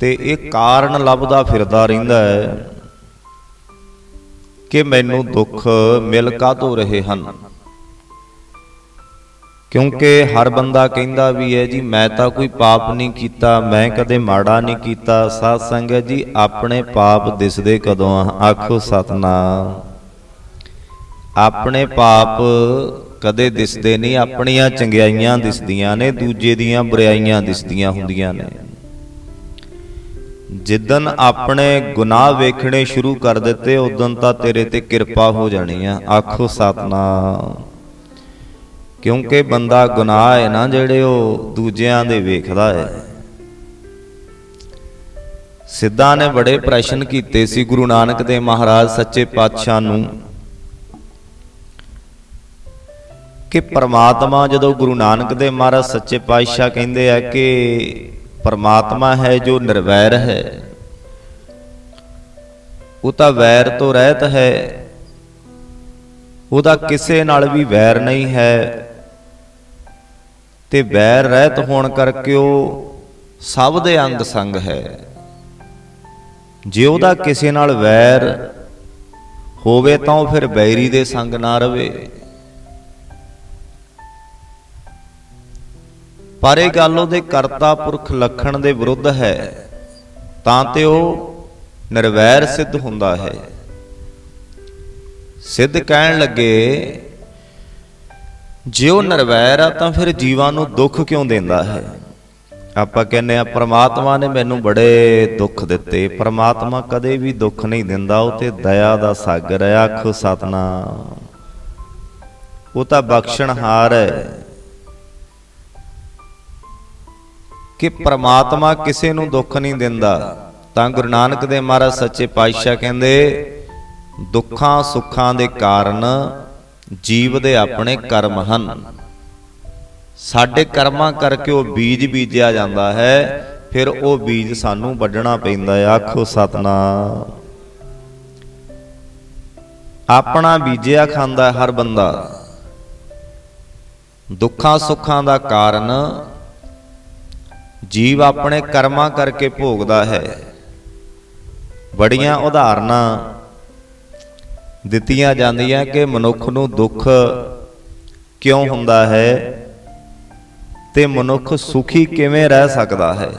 ਤੇ ਇਹ ਕਾਰਨ ਲੱਭਦਾ ਫਿਰਦਾ ਰਹਿੰਦਾ ਹੈ ਕਿ ਮੈਨੂੰ ਦੁੱਖ ਮਿਲ ਕਾਹਤੋਂ ਰਹੇ ਹਨ? ਕਿਉਂਕਿ ਹਰ ਬੰਦਾ ਕਹਿੰਦਾ ਵੀ ਹੈ, ਜੀ, ਮੈਂ ਤਾਂ ਕੋਈ ਪਾਪ ਨਹੀਂ ਕੀਤਾ, ਮੈਂ ਕਦੇ ਮਾੜਾ ਨਹੀਂ ਕੀਤਾ। ਸਾਧ ਸੰਗਤ ਜੀ, ਆਪਣੇ ਪਾਪ ਦਿਸਦੇ ਕਦੋਂ ਆਖੋ ਸਤਨਾਮ। ਆਪਣੇ ਪਾਪ ਕਦੇ ਦਿਸਦੇ ਨਹੀਂ, ਆਪਣੀਆਂ ਚੰਗਿਆਈਆਂ ਦਿਸਦੀਆਂ ਨੇ, ਦੂਜੇ ਦੀਆਂ ਬੁਰਾਈਆਂ ਦਿਸਦੀਆਂ ਹੁੰਦੀਆਂ ਨੇ। ਜਿੱਦਨ ਆਪਣੇ ਗੁਨਾਹ ਵੇਖਣੇ ਸ਼ੁਰੂ ਕਰ ਦਿੱਤੇ, ਉਦੋਂ ਤਾਂ ਤੇਰੇ ਤੇ ਕਿਰਪਾ ਹੋ ਜਾਣੀ ਆ। ਆਖੋ ਸਤਨਾਮ। ਕਿਉਂਕਿ ਬੰਦਾ ਗੁਨਾਹ ਹੈ ਨਾ, ਜਿਹੜੇ ਉਹ ਦੂਜਿਆਂ ਦੇ ਵੇਖਦਾ ਹੈ। ਸਿੱਧਾ ਨੇ ਬੜੇ ਪ੍ਰਸ਼ਨ ਕੀਤੇ ਸੀ ਗੁਰੂ ਨਾਨਕ ਦੇਵ ਮਹਾਰਾਜ ਸੱਚੇ ਪਾਤਸ਼ਾਹ ਨੂੰ, ਕਿ ਪਰਮਾਤਮਾ ਜਦੋਂ ਗੁਰੂ ਨਾਨਕ ਦੇਵ ਮਹਾਰਾਜ ਸੱਚੇ ਪਾਤਸ਼ਾਹ ਕਹਿੰਦੇ ਆ ਕਿ ਪਰਮਾਤਮਾ ਹੈ ਜੋ ਨਿਰਵੈਰ ਹੈ। ਉਹ ਤਾਂ ਵੈਰ ਤੋਂ ਰਹਿਤ ਹੈ। ਉਹਦਾ ਕਿਸੇ ਨਾਲ ਵੀ ਵੈਰ ਨਹੀਂ ਹੈ। ਤੇ ਵੈਰ ਰਹਿਤ ਹੋਣ ਕਰਕੇ ਉਹ ਸਭ ਦੇ ਅੰਗ ਸੰਗ ਹੈ। ਜੇ ਉਹਦਾ ਕਿਸੇ ਨਾਲ ਵੈਰ ਹੋਵੇ ਤਾਂ ਉਹ ਫਿਰ ਬੈਰੀ ਦੇ ਸੰਗ ਨਾ ਰਵੇ। ਪਰ ਇਹ ਗੱਲ ਉਹਦੇ ਕਰਤਾ ਪੁਰਖ ਲਖਣ ਦੇ ਵਿਰੁੱਧ ਹੈ, ਤਾਂ ਤੇ ਉਹ ਨਿਰਵੈਰ ਸਿੱਧ ਹੁੰਦਾ ਹੈ। ਸਿੱਧ ਕਹਿਣ ਲੱਗੇ, ਜੇ ਉਹ ਨਿਰਵੈਰ ਆ ਤਾਂ ਫਿਰ ਜੀਵਾਂ ਨੂੰ ਦੁੱਖ ਕਿਉਂ ਦਿੰਦਾ ਹੈ? ਆਪਾਂ ਕਹਿੰਦੇ ਆ ਪ੍ਰਮਾਤਮਾ ਨੇ ਮੈਨੂੰ ਬੜੇ ਦੁੱਖ ਦਿੱਤੇ। ਪ੍ਰਮਾਤਮਾ ਕਦੇ ਵੀ ਦੁੱਖ ਨਹੀਂ ਦਿੰਦਾ, ਉਹ ਤੇ ਦਇਆ ਦਾ ਸਾਗਰ ਹੈ, ਆਖੋ ਸਤਨਾਮ। ਉਹ ਤਾਂ ਬਖਸ਼ਣਹਾਰ ਹੈ। ਕਿ ਪ੍ਰਮਾਤਮਾ ਕਿਸੇ ਨੂੰ ਦੁੱਖ ਨਹੀਂ ਦਿੰਦਾ। ਤਾਂ ਗੁਰੂ ਨਾਨਕ ਦੇ ਮਹਾਰਾਜ ਸੱਚੇ ਪਾਤਸ਼ਾਹ ਕਹਿੰਦੇ, ਦੁੱਖਾਂ ਸੁੱਖਾਂ ਦੇ ਕਾਰਨ ਜੀਵ ਦੇ ਆਪਣੇ ਕਰਮ ਹਨ। ਸਾਡੇ ਕਰਮਾਂ ਕਰਕੇ ਉਹ ਬੀਜ ਬੀਜਿਆ ਜਾਂਦਾ ਹੈ, ਫਿਰ ਉਹ ਬੀਜ ਸਾਨੂੰ ਵੱਢਣਾ ਪੈਂਦਾ ਹੈ। ਆਖੋ ਸਤਨਾਮ। ਆਪਣਾ ਬੀਜਿਆ ਖਾਂਦਾ ਹਰ ਬੰਦਾ। ਦੁੱਖਾਂ ਸੁੱਖਾਂ ਦਾ ਕਾਰਨ ਜੀਵ ਆਪਣੇ ਕਰਮਾਂ ਕਰਕੇ ਭੋਗਦਾ ਹੈ। ਬੜੀਆਂ ਉਦਾਹਰਨਾਂ ਦਿੱਤੀਆਂ ਜਾਂਦੀਆਂ ਕਿ ਮਨੁੱਖ ਨੂੰ ਦੁੱਖ ਕਿਉਂ ਹੁੰਦਾ ਹੈ ਤੇ ਮਨੁੱਖ ਸੁਖੀ ਕਿਵੇਂ ਰਹਿ ਸਕਦਾ ਹੈ।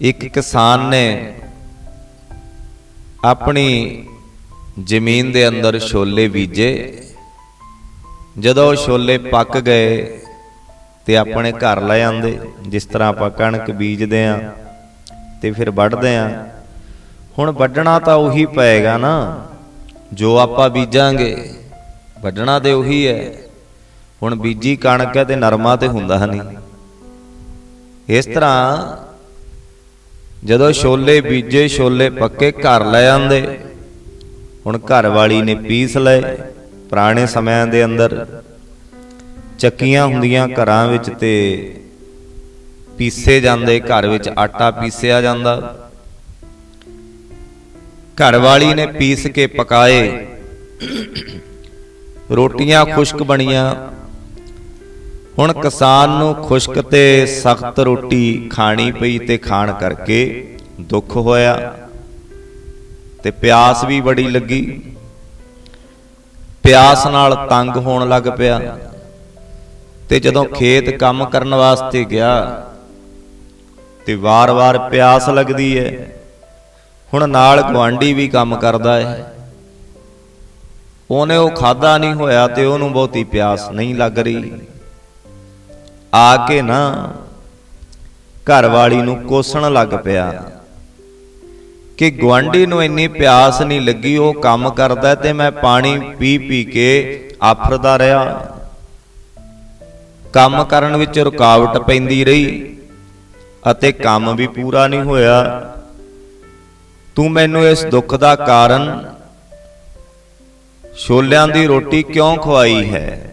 ਇੱਕ ਕਿਸਾਨ ਨੇ ਆਪਣੀ ਜ਼ਮੀਨ ਦੇ ਅੰਦਰ ਛੋਲੇ ਬੀਜੇ। ਜਦੋਂ ਛੋਲੇ ਪੱਕ ਗਏ ਤੇ ਆਪਣੇ ਘਰ ਲੈ ਆਂਦੇ ਜਿਸ ਤਰ੍ਹਾਂ ਆਪਾਂ ਕਣਕ ਬੀਜਦੇ ਆਂ ਤੇ ਫਿਰ ਵੱਢਦੇ ਆਂ ਹੁਣ ਵੱਢਣਾ ਤਾਂ ਉਹੀ ਪਏਗਾ ਨਾ, ਜੋ ਆਪਾਂ ਬੀਜਾਂਗੇ, ਵੱਢਣਾ ਤੇ ਉਹੀ ਹੈ। ਹੁਣ ਬੀਜੀ ਕਣਕ ਹੈ ਤੇ ਨਰਮਾ ਤੇ ਹੁੰਦਾ ਨਹੀਂ। ਇਸ ਤਰ੍ਹਾਂ ਜਦੋਂ ਛੋਲੇ ਬੀਜੇ, ਛੋਲੇ ਪੱਕੇ, ਘਰ ਲੈ ਆਂਦੇ ਹੁਣ ਘਰ ਵਾਲੀ ਨੇ ਪੀਸ ਲਏ ਪੁਰਾਣੇ ਸਮਿਆਂ ਦੇ ਅੰਦਰ। ਚੱਕੀਆਂ ਹੁੰਦੀਆਂ ਘਰਾਂ ਵਿੱਚ ਤੇ ਪੀਸੇ ਜਾਂਦੇ, ਘਰ ਵਿੱਚ ਆਟਾ ਪੀਸਿਆ ਜਾਂਦਾ। ਘਰ ਵਾਲੀ ਨੇ ਪੀਸ ਕੇ ਪਕਾਏ। ਰੋਟੀਆਂ ਖੁਸ਼ਕ ਬਣੀਆਂ। ਹੁਣ ਕਿਸਾਨ ਨੂੰ ਖੁਸ਼ਕ ਤੇ ਸਖਤ ਰੋਟੀ ਖਾਣੀ ਪਈ ਤੇ ਖਾਣ ਕਰਕੇ ਦੁੱਖ ਹੋਇਆ ਤੇ ਪਿਆਸ ਵੀ ਬੜੀ ਲੱਗੀ। ਪਿਆਸ ਨਾਲ ਤੰਗ ਹੋਣ ਲੱਗ ਪਿਆ। ਤੇ ਜਦੋਂ ਖੇਤ ਕੰਮ ਕਰਨ ਵਾਸਤੇ ਗਿਆ, ਤੇ ਵਾਰ-ਵਾਰ ਪਿਆਸ ਲੱਗਦੀ ਹੈ ਹੁਣ ਨਾਲ ਗਵਾਂਢੀ ਵੀ ਕੰਮ ਕਰਦਾ ਹੈ ਉਹਨੇ ਉਹ ਖਾਦਾ ਨਹੀਂ ਹੋਇਆ ਤੇ ਉਹਨੂੰ ਬਹੁਤੀ ਪਿਆਸ ਨਹੀਂ ਲੱਗ ਰਹੀ। ਆ ਕੇ ਨਾ ਘਰ ਵਾਲੀ ਨੂੰ ਕੋਸਣ ਲੱਗ ਪਿਆ ਕਿ ਗਵਾਂਢੀ ਨੂੰ ਇੰਨੀ ਪਿਆਸ ਨਹੀਂ ਲੱਗੀ, ਉਹ ਕੰਮ ਕਰਦਾ ਤੇ ਮੈਂ ਪਾਣੀ ਪੀ ਪੀ ਕੇ ਆਫਰਦਾ ਰਿਹਾ। ਕੰਮ ਕਰਨ ਵਿੱਚ ਰੁਕਾਵਟ ਪੈਂਦੀ ਰਹੀ ਅਤੇ ਕੰਮ ਵੀ ਪੂਰਾ ਨਹੀਂ ਹੋਇਆ। ਤੂੰ ਮੈਨੂੰ ਇਸ ਦੁੱਖ ਦਾ ਕਾਰਨ ਛੋਲਿਆਂ ਦੀ ਰੋਟੀ ਕਿਉਂ ਖਵਾਈ ਹੈ?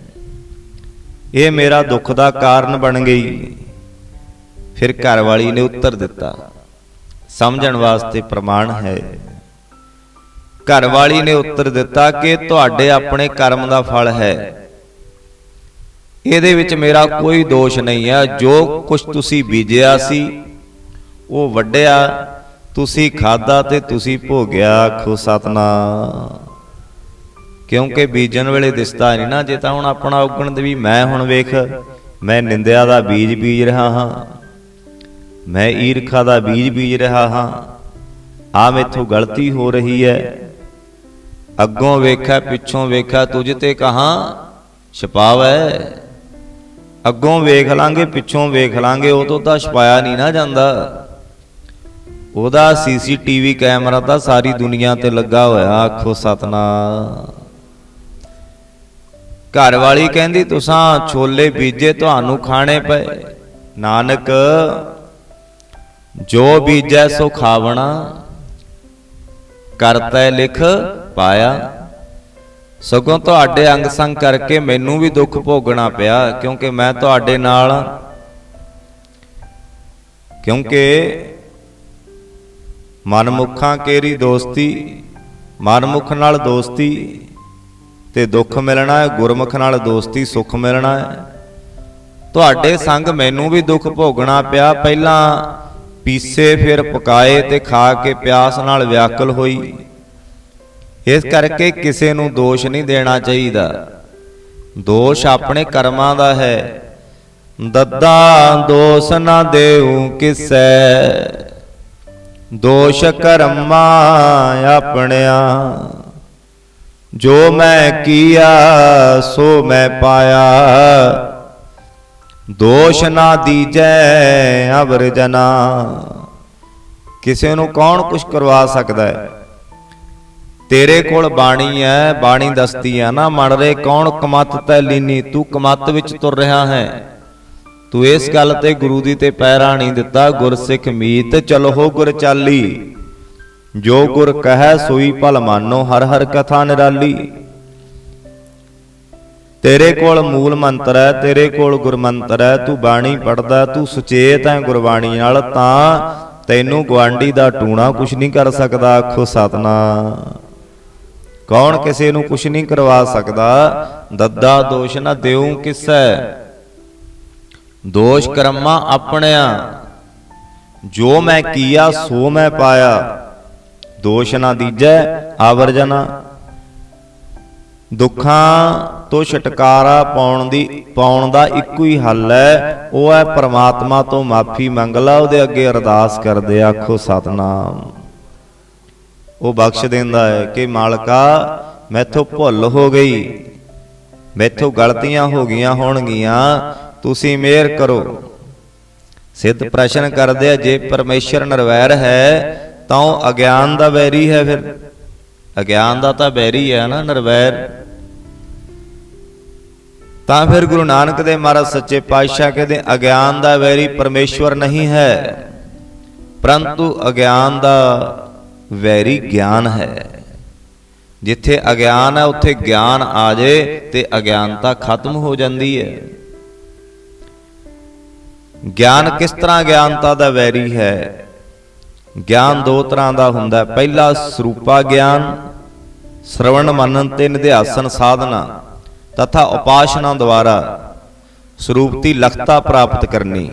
ਇਹ ਮੇਰਾ ਦੁੱਖ ਦਾ ਕਾਰਨ ਬਣ ਗਈ। ਫਿਰ ਘਰ ਵਾਲੀ ਨੇ ਉੱਤਰ ਦਿੱਤਾ, ਸਮਝਣ ਵਾਸਤੇ ਪ੍ਰਮਾਣ ਹੈ। ਘਰ ਵਾਲੀ ਨੇ ਉੱਤਰ ਦਿੱਤਾ ਕਿ ਤੁਹਾਡੇ ਆਪਣੇ ਕਰਮ ਦਾ ਫਲ ਹੈ। ਇਹਦੇ ਵਿੱਚ ਮੇਰਾ ਕੋਈ ਦੋਸ਼ ਨਹੀਂ ਹੈ ਜੋ ਕੁਝ ਤੁਸੀਂ ਬੀਜਿਆ ਸੀ, ਉਹ ਵੱਢਿਆ, ਤੁਸੀਂ ਖਾਦਾ ਤੇ ਤੁਸੀਂ ਭੋਗਿਆ ਆਖੋ ਸਤਨਾਮ ਕਿਉਂਕਿ ਬੀਜਣ ਵੇਲੇ ਦਿਸਦਾ ਨਹੀਂ ਨਾ, ਜੇ ਤਾਂ ਹੁਣ ਆਪਣਾ ਉਗਣ ਦੇ ਵੀ ਮੈਂ ਹੁਣ ਵੇਖ, ਮੈਂ ਨਿੰਦਿਆ ਦਾ ਬੀਜ ਬੀਜ ਰਿਹਾ ਹਾਂ। ਮੈਂ ਈਰਖਾ ਦਾ ਬੀਜ ਬੀਜ ਰਿਹਾ ਹਾਂ। ਆ ਮੈਥੋਂ ਗਲਤੀ ਹੋ ਰਹੀ ਹੈ। ਅੱਗੋਂ ਵੇਖਿਆ, ਪਿੱਛੋਂ ਵੇਖਿਆ, ਤੁਝ ਤੇ ਕਹਾ ਛਪਾਵੈ? ਅੱਗੋਂ ਵੇਖ ਲਾਂਗੇ, ਪਿੱਛੋਂ ਵੇਖ ਲਾਂਗੇ ਉਹ ਤੋਂ ਤਾਂ ਛਪਾਇਆ ਨਹੀਂ ਨਾ ਜਾਂਦਾ। ਉਹਦਾ ਸੀਸੀਟੀਵੀ ਕੈਮਰਾ ਤਾਂ ਸਾਰੀ ਦੁਨੀਆ ਤੇ ਲੱਗਾ ਹੋਇਆ, ਆਖੋ ਸਤਨਾ ਘਰ ਵਾਲੀ ਕਹਿੰਦੀ, ਤੁਸਾਂ ਛੋਲੇ ਬੀਜੇ, ਤੁਹਾਨੂੰ ਖਾਣੇ ਪਏ। ਨਾਨਕ, ਜੋ ਬੀਜੈ ਸੋ ਖਾਵਣਾ, ਕਰਤਾ ਲਿਖ ਪਾਇਆ। ਸਗੋਂ ਤੁਹਾਡੇ ਅੰਗ ਸੰਗ ਕਰਕੇ ਮੈਨੂੰ ਵੀ ਦੁੱਖ ਭੋਗਣਾ ਪਿਆ, ਕਿਉਂਕਿ ਮੈਂ ਤੁਹਾਡੇ ਨਾਲ ਕਿਉਂਕਿ ਮਨਮੁਖਾਂ ਕੇਰੀ ਦੋਸਤੀ, ਮਨਮੁਖ ਨਾਲ ਦੋਸਤੀ ਤੇ ਦੁੱਖ ਮਿਲਣਾ ਹੈ, ਗੁਰਮੁਖ ਨਾਲ ਦੋਸਤੀ, ਸੁੱਖ ਮਿਲਣਾ ਹੈ। ਤੁਹਾਡੇ ਸੰਗ ਮੈਨੂੰ ਵੀ ਦੁੱਖ ਭੋਗਣਾ ਪਿਆ, ਪਹਿਲਾਂ ਪੀਸੇ ਫਿਰ ਪਕਾਏ ਤੇ ਖਾ ਕੇ ਪਿਆਸ ਨਾਲ ਵਿਆਕਲ ਹੋਈ। ਇਸ ਕਰਕੇ ਕਿਸੇ ਨੂੰ ਦੋਸ਼ ਨਹੀਂ ਦੇਣਾ ਚਾਹੀਦਾ। ਦੋਸ਼ ਆਪਣੇ ਕਰਮਾਂ ਦਾ ਹੈ। ਦੱਦਾ ਦੋਸ਼ ਨਾ ਦੇਉ ਕਿਸੈ। ਦੋਸ਼ ਕਰਮਾ ਆਪਣਿਆ। ਜੋ ਮੈਂ ਕੀਆ ਸੋ ਮੈਂ ਪਾਇਆ। ਦੋਸ਼ ਨਾ ਦੀਜੈ ਅਵਰ ਜਨਾ। ਕਿਸੇ ਨੂੰ ਕੌਣ ਕੁਛ ਕਰਵਾ ਸਕਦਾ ਹੈ? ਤੇਰੇ ਕੋਲ ਬਾਣੀ ਹੈ, ਬਾਣੀ ਦੱਸਦੀ ਆ ਨਾ ਮਣ ਰੇ ਕੌਣ ਕਮਤ ਤੈ ਲੀਨੀ, ਤੂੰ ਕਮਤ ਵਿੱਚ ਤੁਰ ਰਿਹਾ ਹੈ। ਤੂੰ ਇਸ ਗੱਲ ਤੇ ਗੁਰੂ ਦੀ ਤੇ ਪੈਰਾ ਨਹੀਂ ਦਿੱਤਾ, ਗੁਰਸਿੱਖ ਮੀਤ ਚਲੋ ਗੁਰ ਚਾਲੀ। ਜੋ ਗੁਰ ਕਹੈ ਸੋਈ ਭਲ ਮਾਨੋ, ਹਰ ਹਰ ਕਥਾ ਨਿਰਾਲੀ। ਤੇਰੇ ਕੋਲ ਮੂਲ ਮੰਤਰ ਹੈ, ਤੇਰੇ ਕੋਲ ਗੁਰ ਮੰਤਰ ਹੈ, ਤੂੰ ਬਾਣੀ ਪੜਦਾ ਤੂੰ ਸੁਚੇਤ ਹੈ ਗੁਰਬਾਣੀ ਨਾਲ, ਤਾਂ ਤੈਨੂੰ ਗਵਾਂਡੀ ਦਾ ਟੂਣਾ ਕੁਛ ਨਹੀਂ ਕਰ ਸਕਦਾ, ਆਖੋ ਸਤਨਾ ਕੌਣ ਕਿਸੇ ਨੂੰ ਕੁਛ ਨਹੀਂ ਕਰਵਾ ਸਕਦਾ? ਦੱਦਾ ਦੋਸ਼ ਨਾ ਦੇਉ ਕਿਸੈ। ਦੋਸ਼ ਕਰਮਾ ਆਪਣਿਆ। ਜੋ ਮੈਂ ਕੀਆ, ਸੋ ਮੈਂ ਪਾਇਆ। ਦੋਸ਼ ਨਾ ਦੀਜੈ ਆਵਰਜਨਾ। ਦੁੱਖਾਂ ਤੋਂ ਛਟਕਾਰਾ ਪਾਉਣ ਦੀ, ਪਾਉਣ ਦਾ ਇੱਕੋ ਹੀ ਹੱਲ ਹੈ। ਉਹ ਹੈ ਪ੍ਰਮਾਤਮਾ ਤੋਂ ਮਾਫੀ ਮੰਗ ਲਾ, ਉਹਦੇ ਅੱਗੇ ਅਰਦਾਸ ਕਰਦੇ ਆਖੋ ਸਤਨਾਮ। ਉਹ ਬਖਸ਼ ਦਿੰਦਾ ਹੈ ਕਿ ਮਾਲਕਾ, ਮੈਥੋਂ ਭੁੱਲ ਹੋ ਗਈ। ਮੈਥੋਂ ਗਲਤੀਆਂ ਹੋ ਗਈਆਂ ਹੋਣਗੀਆਂ, ਤੁਸੀਂ ਮਿਹਰ ਕਰੋ। ਸਿੱਧ ਪ੍ਰਸ਼ਨ ਕਰਦੇ ਆ, ਜੇ ਪਰਮੇਸ਼ਰ ਨਿਰਵੈਰ ਹੈ, ਤਾਂ ਉਹ ਅਗਿਆਨ ਦਾ ਵੈਰੀ ਹੈ ਫਿਰ। ਅਗਿਆਨ ਦਾ ਤਾਂ ਵੈਰੀ ਹੈ ਨਾ, ਨਿਰਵੈਰ। ਤਾਂ ਫਿਰ ਗੁਰੂ ਨਾਨਕ ਦੇ ਮਹਾਰਾਜ ਸੱਚੇ ਪਾਤਸ਼ਾਹ ਕਹਿੰਦੇ, ਅਗਿਆਨ ਦਾ ਵੈਰੀ ਪਰਮੇਸ਼ਵਰ ਨਹੀਂ ਹੈ, ਪਰੰਤੂ ਅਗਿਆਨ ਦਾ ਵੈਰੀ ਗਿਆਨ ਹੈ। ਜਿੱਥੇ ਅਗਿਆਨ ਹੈ ਉੱਥੇ ਗਿਆਨ ਆ ਜੇ ਤੇ ਅਗਿਆਨਤਾ ਖਤਮ ਹੋ ਜਾਂਦੀ ਹੈ। ਗਿਆਨ ਕਿਸ ਤਰ੍ਹਾਂ ਗਿਆਨਤਾ ਦਾ ਵੈਰੀ ਹੈ? ਗਿਆਨ ਦੋ ਤਰ੍ਹਾਂ ਦਾ ਹੁੰਦਾ ਹੈ। ਪਹਿਲਾ ਸਰੂਪਾ ਗਿਆਨ, ਸ਼ਰਵਣ ਮੰਨਨ ਤੇ ਨਿਧਿਆਸਨ ਸਾਧਨਾ, ਤਥਾ ਉਪਾਸ਼ਨਾ ਦੁਆਰਾ ਸਰੂਪ ਦੀ ਲਖਤਾ ਪ੍ਰਾਪਤ ਕਰਨੀ।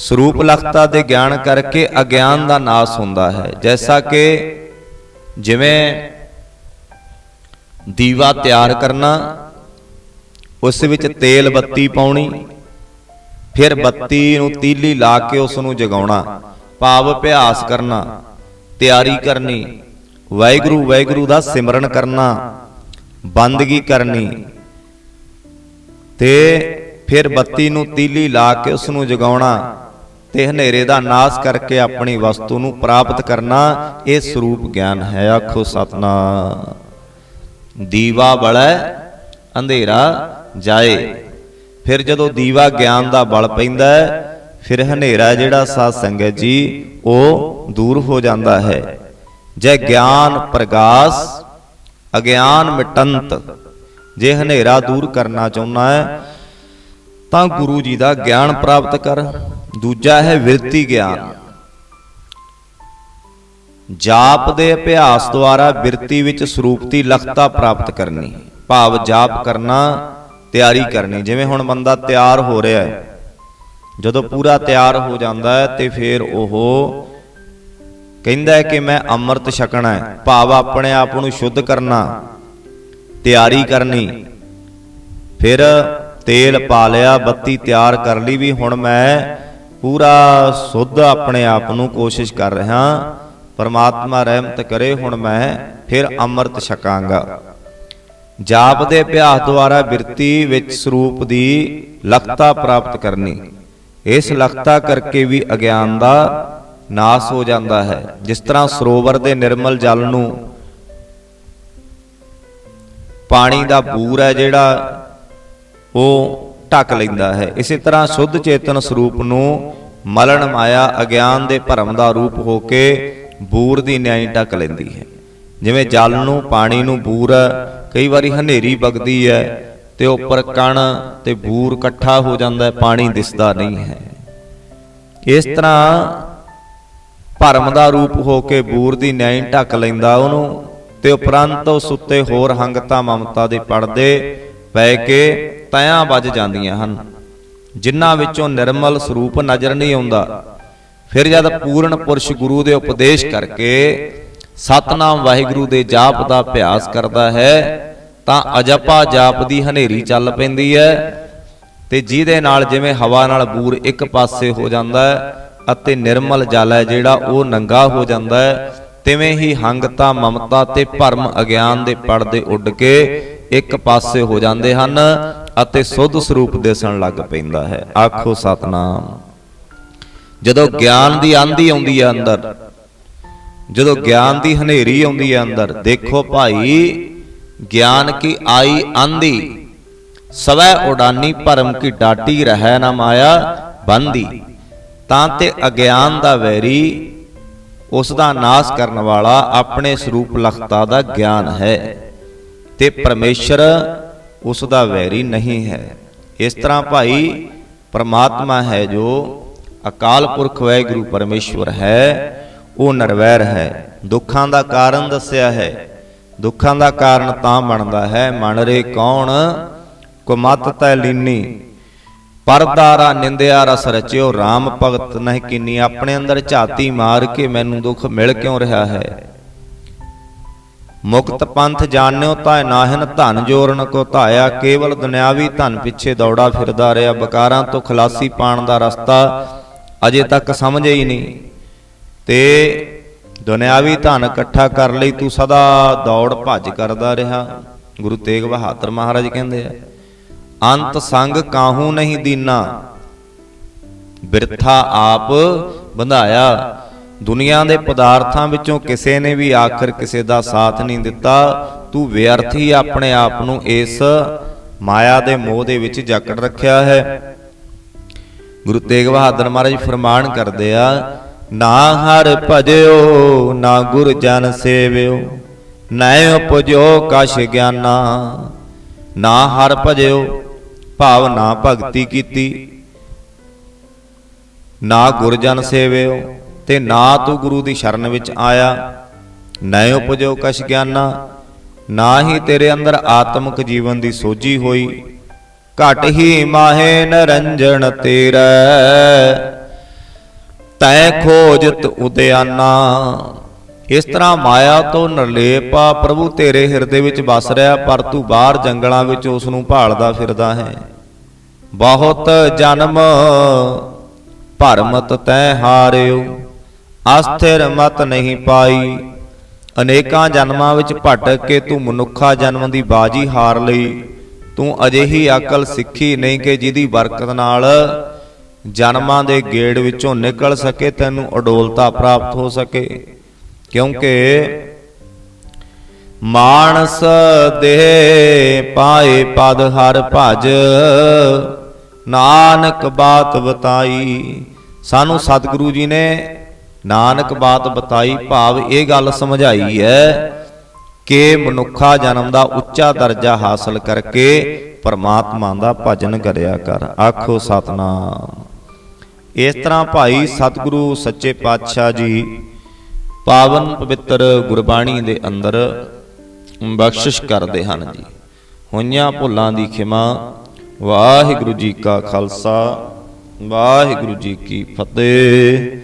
ਸਰੂਪ ਲਖਤਾ ਦੇ ਗਿਆਨ ਕਰਕੇ ਅਗਿਆਨ ਦਾ ਨਾਸ ਹੁੰਦਾ ਹੈ। ਜੈਸਾ ਕਿ ਜਿਵੇਂ ਦੀਵਾ ਤਿਆਰ ਕਰਨਾ ਉਸ ਵਿੱਚ ਤੇਲ ਬੱਤੀ ਪਾਉਣੀ ਫਿਰ ਬੱਤੀ ਨੂੰ ਤੀਲੀ ਲਾ ਕੇ ਉਸ ਨੂੰ ਜਗਾਉਣਾ ਭਾਵ ਅਭਿਆਸ ਕਰਨਾ ਤਿਆਰੀ ਕਰਨੀ ਵਾਹਿਗੁਰੂ ਵਾਹਿਗੁਰੂ ਦਾ ਸਿਮਰਨ ਕਰਨਾ ਬੰਦਗੀ ਕਰਨੀ। ਤੇ ਫਿਰ ਬੱਤੀ ਨੂੰ ਤੀਲੀ ਲਾ ਕੇ ਉਸ ਨੂੰ ਜਗਾਉਣਾ ਤੇ ਹਨੇਰੇ ਦਾ ਨਾਸ ਕਰਕੇ ਆਪਣੀ ਵਸਤੂ ਨੂੰ ਪ੍ਰਾਪਤ ਕਰਨਾ ਇਹ ਸਰੂਪ ਗਿਆਨ ਹੈ। ਆਖੋ ਸਤਨਾਮ। ਦੀਵਾ ਬਲੈ, ਅੰਧੇਰਾ ਜਾਏ। ਫਿਰ ਜਦੋਂ ਦੀਵਾ ਗਿਆਨ ਦਾ ਬਲ ਪੈਂਦਾ ਫਿਰ ਹਨੇਰਾ ਜਿਹੜਾ ਸਾਧ ਸੰਗਤ ਜੀ, ਉਹ ਦੂਰ ਹੋ ਜਾਂਦਾ ਹੈ। ਜੇ ਗਿਆਨ ਪ੍ਰਗਾਸ, ਅਗਿਆਨ ਮਿਟੰਤ, ਜੇ ਹਨੇਰਾ ਦੂਰ ਕਰਨਾ ਚਾਹੁੰਦਾ ਹੈ ਤਾਂ ਗੁਰੂ ਜੀ ਦਾ ਗਿਆਨ ਪ੍ਰਾਪਤ ਕਰ, ਦੂਜਾ ਹੈ ਵਿਰਤੀ ਗਿਆਨ। ਜਾਪ ਦੇ ਅਭਿਆਸ ਦੁਆਰਾ ਬਿਰਤੀ ਵਿੱਚ ਸਰੂਪਤੀ ਲਖਤਾ ਪ੍ਰਾਪਤ ਕਰਨੀ, ਭਾਵ ਜਾਪ ਕਰਨਾ, ਤਿਆਰੀ ਕਰਨੀ। ਜਿਵੇਂ ਹੁਣ ਬੰਦਾ ਤਿਆਰ ਹੋ ਰਿਹਾ ਹੈ, ਜਦੋਂ ਪੂਰਾ ਤਿਆਰ ਹੋ ਜਾਂਦਾ ਹੈ, ਤੇ ਫਿਰ ਉਹ ਕਹਿੰਦਾ ਹੈ ਕਿ ਮੈਂ ਅੰਮ੍ਰਿਤ ਛਕਣਾ ਹੈ, ਭਾਵ ਆਪਣੇ ਆਪ ਨੂੰ ਸ਼ੁੱਧ ਕਰਨਾ, ਤਿਆਰੀ ਕਰਨੀ। ਫਿਰ ਤੇਲ ਪਾ ਲਿਆ, ਬੱਤੀ ਤਿਆਰ ਕਰ ਲਈ ਵੀ ਹੁਣ ਮੈਂ ਪੂਰਾ ਸੁੱਧ ਆਪਣੇ ਆਪ ਨੂੰ ਕੋਸ਼ਿਸ਼ ਕਰ ਰਿਹਾ। ਪਰਮਾਤਮਾ ਰਹਿਮਤ ਕਰੇ, ਹੁਣ ਮੈਂ ਫਿਰ ਅੰਮ੍ਰਿਤ ਛਕਾਂਗਾ। ਜਾਪ ਦੇ ਅਭਿਆਸ ਦੁਆਰਾ ਬਿਰਤੀ ਵਿੱਚ ਸਰੂਪ ਦੀ ਲਖਤਾ ਪ੍ਰਾਪਤ ਕਰਨੀ। ਇਸ ਲਖਤਾ ਕਰਕੇ ਵੀ ਅਗਿਆਨ ਦਾ ਨਾਸ ਹੋ ਜਾਂਦਾ ਹੈ। ਜਿਸ ਤਰ੍ਹਾਂ ਸਰੋਵਰ ਦੇ ਨਿਰਮਲ ਜਲ ਨੂੰ ਪਾਣੀ ਦਾ ਬੂਰ ਹੈ ਜਿਹੜਾ ਉਹ ਢੱਕ ਲੈਂਦਾ ਹੈ। ਇਸੇ ਤਰ੍ਹਾਂ ਸੁੱਧ ਚੇਤਨ ਸਰੂਪ ਨੂੰ ਮਲਣ ਮਾਇਆ ਅਗਿਆਨ ਦੇ ਭਰਮ ਦਾ ਰੂਪ ਹੋ ਕੇ ਬੂਰ ਦੀ ਨਿਆਈ ਢੱਕ ਲੈਂਦੀ ਹੈ। ਜਿਵੇਂ ਜਲ ਨੂੰ, ਪਾਣੀ ਨੂੰ ਬੂਰ, ਕਈ ਵਾਰੀ ਹਨੇਰੀ ਵਗਦੀ ਹੈ ਤੇ ਉੱਪਰ ਕਣ ਤੇ ਬੂਰ ਇਕੱਠਾ ਹੋ ਜਾਂਦਾ ਹੈ, ਪਾਣੀ ਦਿਸਦਾ ਨਹੀਂ ਹੈ। ਇਸ ਤਰ੍ਹਾਂ ਭਰਮ ਦਾ ਰੂਪ ਹੋ ਕੇ ਬੂਰ ਦੀ ਨਿਆਈ ਢੱਕ ਲੈਂਦਾ ਉਹਨੂੰ ਤੇ ਉਪਰੰਤ ਉਸ ਉੱਤੇ ਹੋਰ ਹੰਗਤਾ ਮਮਤਾ ਦੇ ਪਰਦੇ ਪੈ ਕੇ ਤਿਆਂ ਵੱਜ ਜਾਂਦੀਆਂ ਹਨ। ਜਿਨ੍ਹਾਂ ਵਿੱਚੋਂ ਨਿਰਮਲ ਸਰੂਪ ਨਜ਼ਰ ਨਹੀਂ ਆਉਂਦਾ। ਫਿਰ ਜਦ ਪੂਰਨ ਪੁਰਸ਼ ਗੁਰੂ ਦੇ ਉਪਦੇਸ਼ ਕਰਕੇ ਸਤਨਾਮ ਵਾਹਿਗੁਰੂ ਦੇ ਜਾਪ ਦਾ ਅਭਿਆਸ ਕਰਦਾ ਹੈ, ਤਾਂ ਅਜਪਾ ਜਾਪ ਦੀ ਹਨੇਰੀ ਚੱਲ ਪੈਂਦੀ ਹੈ ਤੇ ਜਿਹਦੇ ਨਾਲ ਜਿਵੇਂ ਹਵਾ ਨਾਲ ਬੂਰ ਇੱਕ ਪਾਸੇ ਹੋ ਜਾਂਦਾ ਹੈ ਅਤੇ ਨਿਰਮਲ ਜਲ ਹੈ ਜਿਹੜਾ ਉਹ ਨੰਗਾ ਹੋ ਜਾਂਦਾ ਹੈ, ਤਿਵੇਂ ਹੀ ਹੰਗਤਾ, ਮਮਤਾ ਤੇ ਭਰਮ ਅਗਿਆਨ ਦੇ ਪਰਦੇ ਉੱਡ ਕੇ ਇੱਕ ਪਾਸੇ ਹੋ ਜਾਂਦੇ ਹਨ। ਅਤੇ ਸੁੱਧ ਸਰੂਪ ਦਿਸਣ ਲੱਗ ਪੈਂਦਾ ਹੈ। ਆਖੋ ਸਤਨਾਮ। ਜਦੋਂ ਗਿਆਨ ਦੀ ਆਂਦੀ ਆਉਂਦੀ ਹੈ ਅੰਦਰ, ਜਦੋਂ ਗਿਆਨ ਦੀ ਹਨੇਰੀ ਆਉਂਦੀ ਹੈ ਅੰਦਰ, ਦੇਖੋ ਭਾਈ, ਗਿਆਨ ਕੀ ਆਈ ਆਂਦੀ। ਸਵੈ ਉਡਾਨੀ ਭਰਮ ਕੀ ਡਾਟੀ ਰਹਿ ਨਾ ਮਾਇਆ ਬੰਦੀ। ਤਾਂ ਤੇ ਅਗਿਆਨ ਦਾ ਵੈਰੀ ਉਸ ਦਾ ਨਾਸ ਕਰਨ ਵਾਲਾ ਆਪਣੇ ਸਰੂਪ ਲਖਤਾ ਦਾ ਗਿਆਨ ਹੈ। ਤੇ ਪਰਮੇਸ਼ਰ ਉਸ ਦਾ ਵੈਰੀ ਨਹੀਂ ਹੈ। ਇਸ ਤਰ੍ਹਾਂ ਭਾਈ ਪਰਮਾਤਮਾ ਹੈ ਜੋ ਅਕਾਲ ਪੁਰਖ ਵਾਹਿਗੁਰੂ ਪਰਮੇਸ਼ਵਰ ਹੈ, ਉਹ ਨਿਰਵੈਰ ਹੈ। ਦੁੱਖਾਂ ਦਾ ਕਾਰਨ ਦੱਸਿਆ ਹੈ। ਦੁੱਖਾਂ ਦਾ ਕਾਰਨ ਤਾਂ ਬਣਦਾ ਹੈ, ਮਨ ਰੇ ਕੌਣ? ਕੁਮਤ ਤੈ ਲੀਨੀ। ਪਰਦਾਰਾ ਨਿੰਦਿਆ ਰਸ ਰਚਿਓ RAM ਭਗਤ ਨਹੀਂ ਕਿੰਨੀ। ਆਪਣੇ ਅੰਦਰ ਝਾਤੀ ਮਾਰ ਕੇ ਮੈਨੂੰ ਦੁੱਖ ਮਿਲ ਕਿਉਂ ਰਿਹਾ ਹੈ? ਮੁਕਤ ਪੰਥ ਜਾਣਿਓ ਤਾਂ ਨਾਹਿਨ, ਧਨ ਜੋਰਨ ਕੋ ਧਾਇਆ, ਕੇਵਲ ਦੁਨਿਆਵੀ ਧਨ ਪਿੱਛੇ ਦੌੜਾ ਫਿਰਦਾ ਰਿਹਾ ਬਕਾਰਾਂ ਤੋਂ ਖਲਾਸੀ ਪਾਣ ਦਾ ਰਸਤਾ ਅਜੇ ਤੱਕ ਸਮਝੇ ਹੀ ਨਹੀਂ। ਤੇ ਦੁਨਿਆਵੀ ਧਨ ਇਕੱਠਾ ਕਰ ਲਈ, ਤੂੰ ਸਦਾ ਦੌੜ ਭੱਜ ਕਰਦਾ ਰਿਹਾ। ਗੁਰੂ ਤੇਗ ਬਹਾਦਰ ਮਹਾਰਾਜ ਕਹਿੰਦੇ ਆ, ਅੰਤ ਸੰਗ ਕਾਹੂ ਨਹੀਂ ਦੀਨਾ? ਬਿਰਥਾ ਆਪ ਬੰਧਾਇਆ। ਦੁਨੀਆ ਦੇ ਪਦਾਰਥਾਂ ਵਿੱਚੋਂ ਕਿਸੇ ਨੇ ਵੀ ਆਖਰ ਕਿਸੇ ਦਾ ਸਾਥ ਨਹੀਂ ਦਿੱਤਾ, ਤੂੰ ਵਿਅਰਥ ਹੀ ਆਪਣੇ ਆਪ ਨੂੰ ਇਸ ਮਾਇਆ ਦੇ ਮੋਹ ਦੇ ਵਿੱਚ ਜਕੜ ਰੱਖਿਆ ਹੈ। ਗੁਰੂ ਤੇਗ ਬਹਾਦਰ ਮਹਾਰਾਜ ਫਰਮਾਨ ਕਰਦੇ ਆ, ਨਾ ਹਰ ਭਜਿਓ, ਨਾ ਗੁਰ ਜਨ ਸੇਵਿਓ, ਨਾ ਉਪਜੋ ਕਛ ਗਿਆਨਾ, ਨਾ ਹਰ ਭਜਿਓ, ਭਾਵ ਨਾ ਭਗਤੀ ਕੀਤੀ, ਨਾ ਗੁਰਜਨ ਸੇਵਿਓ ਤੇ ਨਾ ਤੂੰ ਗੁਰੂ ਦੀ ਸ਼ਰਨ ਵਿੱਚ ਆਇਆ, ਨਾ ਉਪਜੋ ਕਛ ਗਿਆਨਾ, ਨਾ ਹੀ ਤੇਰੇ ਅੰਦਰ ਆਤਮਿਕ ਜੀਵਨ ਦੀ ਸੋਝੀ ਹੋਈ। ਘਟ ਹੀ ਮਾਹੇ ਨਰੰਜਣ ਤੇਰਾ, ਤੈ ਖੋਜਤ ਉਦਿਆਨਾ। ਇਸ ਤਰ੍ਹਾਂ ਮਾਇਆ ਤੋਂ ਨਿਰਲੇਪ ਆ, ਪ੍ਰਭੂ ਤੇਰੇ ਹਿਰਦੇ ਵਿੱਚ ਵਸ ਰਿਹਾ, ਪਰ ਤੂੰ ਬਾਹਰ ਜੰਗਲਾਂ ਵਿੱਚ ਉਸ ਨੂੰ ਭਾਲਦਾ ਫਿਰਦਾ ਹੈ। ਬਹੁਤ ਜਨਮ, ਭਰਮਤ ਤੈ ਹਾਰਿਓ। ਅਸਥਿਰ ਮਤ ਨਹੀਂ ਪਾਈ। ਅਨੇਕਾਂ ਜਨਮਾਂ ਵਿੱਚ ਭਟਕ ਕੇ ਤੂੰ ਮਨੁੱਖਾ ਜਨਮ ਦੀ ਬਾਜੀ ਹਾਰ ਲਈ। ਤੂੰ ਅਜਿਹੀ ਅਕਲ ਸਿੱਖੀ ਨਹੀਂ ਕਿ ਜਿਹਦੀ ਬਰਕਤ ਨਾਲ ਜਨਮਾਂ ਦੇ ਗੇੜ ਵਿੱਚੋਂ ਨਿਕਲ ਸਕੇ, ਤੈਨੂੰ ਅਡੋਲਤਾ ਪ੍ਰਾਪਤ ਹੋ ਸਕੇ। ਕਿਉਂਕਿ ਮਾਨਸ ਦੇ ਪਾਏ ਪਦ ਹਰ ਭਜ, ਨਾਨਕ ਬਾਤ ਬਤਾਈ। ਸਾਨੂੰ ਸਤਿਗੁਰੂ ਜੀ ਨੇ ਨਾਨਕ ਬਾਤ ਬਤਾਈ, ਭਾਵ ਇਹ ਗੱਲ ਸਮਝਾਈ ਹੈ ਕਿ ਮਨੁੱਖਾ ਜਨਮ ਦਾ ਉੱਚਾ ਦਰਜਾ ਹਾਸਲ ਕਰਕੇ ਪਰਮਾਤਮਾ ਦਾ ਭਜਨ ਕਰਿਆ ਕਰ। ਆਖੋ ਸਤਨਾਮ। ਇਸ ਤਰ੍ਹਾਂ ਭਾਈ ਸਤਿਗੁਰੂ ਸੱਚੇ ਪਾਤਸ਼ਾਹ ਜੀ ਪਾਵਨ ਪਵਿੱਤਰ ਗੁਰਬਾਣੀ ਦੇ ਅੰਦਰ ਬਖਸ਼ਿਸ਼ ਕਰਦੇ ਹਨ ਜੀ। ਹੋਈਆਂ ਭੁੱਲਾਂ ਦੀ ਖਿਮਾ, ਵਾਹਿਗੁਰੂ ਜੀ ਕਾ ਖਾਲਸਾ, ਵਾਹਿਗੁਰੂ ਜੀ ਕੀ ਫਤਿਹ।